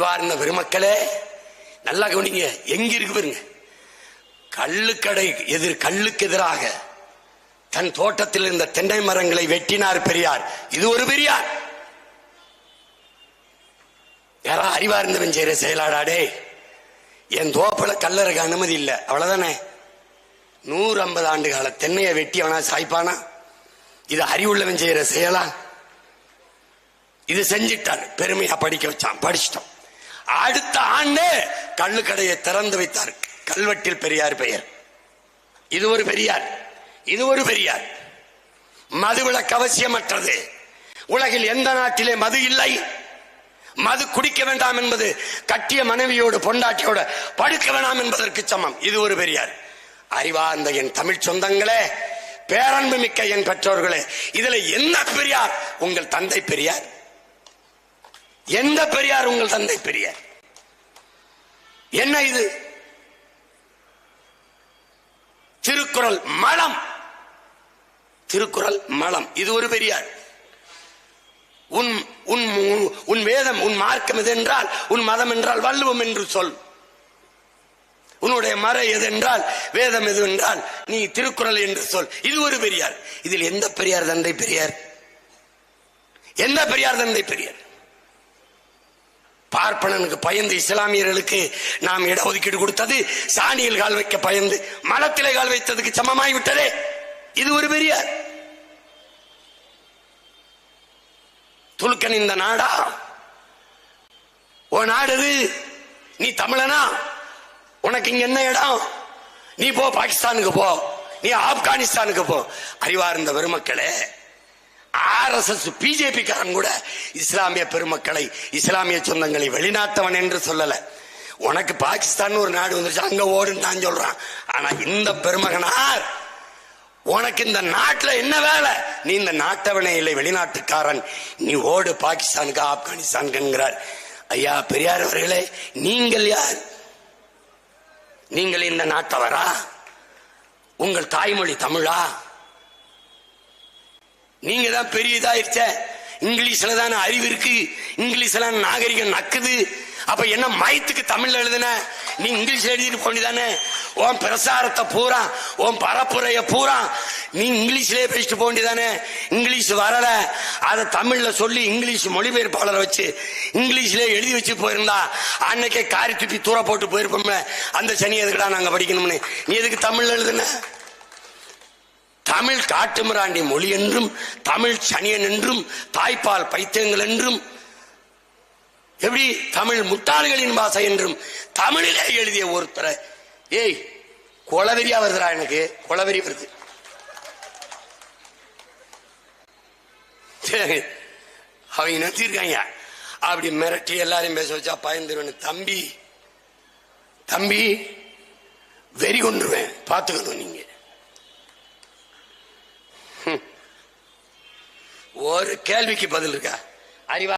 வாரின பெருமக்களே. நல்லா கவனிங்க. எங்க இருக்கு பாருங்க. கள்ளுக்கடை எதிர் கல்லுக்கு எதிராக தன் தோட்டத்தில் இருந்த தென்னை மரங்களை வெட்டினார் பெரியார். இது ஒரு பெரியார். யாரா அறிவார்ந்தவன் செய்யற செயலாடாடே. என் தோப்பில கல்லறக்கு அனுமதி இல்லை. அவ்வளவுதானே? நூறு ஐம்பது ஆண்டு கால தென்னையை வெட்டி அவனா சாய்ப்பானா? இது அறிவுள்ளவன் செய்யற செயலா? இது செஞ்சிட்டான் பெருமையா படிக்க வச்சான். படிச்சிட்டோம். அடுத்த ஆண்டு கள்ளுக்கடையை திறந்து வைத்தார். கல்வெட்டில் பெரியார் பெயர். இது ஒரு பெரியார். இது ஒரு பெரியார். மதுவிலக்கு அவசியமற்றது. உலகில் எந்த நாட்டிலே மது இல்லை? மது குடிக்க வேண்டாம் என்பது கட்டிய மனைவியோடு பொண்டாட்டியோட படுக்க வேண்டாம் என்பதற்கு சமம். இது ஒரு பெரியார். அறிவார்ந்த என் தமிழ் சொந்தங்களே பேரன்பு மிக்க என் பெற்றோர்களே இதுல என்ன பெரியார்? உங்கள் தந்தை பெரியார். எந்த பெரியார் உங்கள் தந்தை பெரியார்? என்ன இது? திருக்குறள் மலம். திருக்குறள் மலம். இது ஒரு பெரியார். உன் உன் உன்- வேதம் உன் மார்க்கம் எது என்றால் உன் மதம் என்றால் வள்ளுவம் என்று சொல். உன்னுடைய மறை எது என்றால் வேதம் எது என்றால் நீ திருக்குறள் என்று சொல். இது ஒரு பெரியார். இதில் எந்த பெரியார் தந்தை பெரியார்? எந்த பெரியார் தந்தை பெரியார்? பார்ப்பனனுக்கு பயந்து இஸ்லாமியர்களுக்கு நாம் இடஒதுக்கீடு கொடுத்தது சாணியில் கால் வைக்க பயந்து மலத்திலே கால் வைத்ததுக்கு சமமாய் விட்டதே இது ஒரு பெரிய துலுக்கன் இந்த நாடா? ஓ நாடு இது. நீ தமிழனா? உனக்கு இங்க என்ன இடம்? நீ போ பாகிஸ்தானுக்கு போ. நீ ஆப்கானிஸ்தானுக்கு போ. அறிவார்ந்த பெருமக்களே ஆர்எஸ்எஸ் பிஜேபி காரன் கூட இஸ்லாமிய பெருமக்களை இஸ்லாமிய சொந்தங்களை வெளிநாட்டவன் என்று சொல்லல. உனக்கு பாகிஸ்தான் ஒரு நாடு வந்துருச்சு அங்க ஓடுன்னு நான் சொல்றான். ஆனா இந்த பெருமகனார் உனக்கு இந்த நாட்டுல என்ன வேலை? நீ இந்த நாட்டவனே இல்லை வெளிநாட்டுக்காரன். நீ ஓடு பாகிஸ்தானுக்கு ஆப்கானிஸ்தானுக்குங்கிறார். ஐயா பெரியார் அவர்களே நீங்கள் யார்? நீங்கள் இந்த நாட்டவரா? உங்கள் தாய்மொழி தமிழா? நீங்க தான் பெரிய இதாயிருச்ச இங்கிலீஷ்ல தானே அறிவு இருக்கு. இங்கிலீஷ்ல நாகரிகம் நக்குது. அப்ப என்ன மயத்துக்கு தமிழ்ல எழுதுன? நீ இங்கிலீஷ்ல எழுதிட்டு போனிதானே உன் பிரசாரத்தை பூரா உன் பரப்புரைய பூரா நீ இங்கிலீஷ்லயே பேசிட்டு போண்டிதானே இங்கிலீஷ் வரல. அதை தமிழ்ல சொல்லி இங்கிலீஷ் மொழிபெயர்ப்பாளரை வச்சு இங்கிலீஷ்ல எழுதி வச்சு போயிருந்தா அன்னைக்கே காரி துப்பி தூர போட்டு போயிருப்போம்ல. அந்த சனி எதுக்குடா நாங்க படிக்கணும்னு? நீ எதுக்கு தமிழ்ல எழுதுன? தமிழ் காட்டுமிராண்டி மொழி என்றும் தமிழ் சனியன் என்றும் தாய்ப்பால் பைத்தியங்கள் என்றும் எப்படி தமிழ் முட்டாள்களின் பாசை என்றும் தமிழிலே எழுதிய ஒருத்தரை. ஏய் கொலவெறியா வருதுடா எனக்கு கொலவெறி வருது. சரி, அவங்க நினைச்சிருக்காங்க அப்படி மிரட்டி எல்லாரையும் பேச வச்சா பயந்துருவேன் தம்பி தம்பி வெறி கொண்டுருவேன் பார்த்துக்கணும் நீங்க. ஒரு கேள்விக்கு பதில் இருக்கா? அறிவா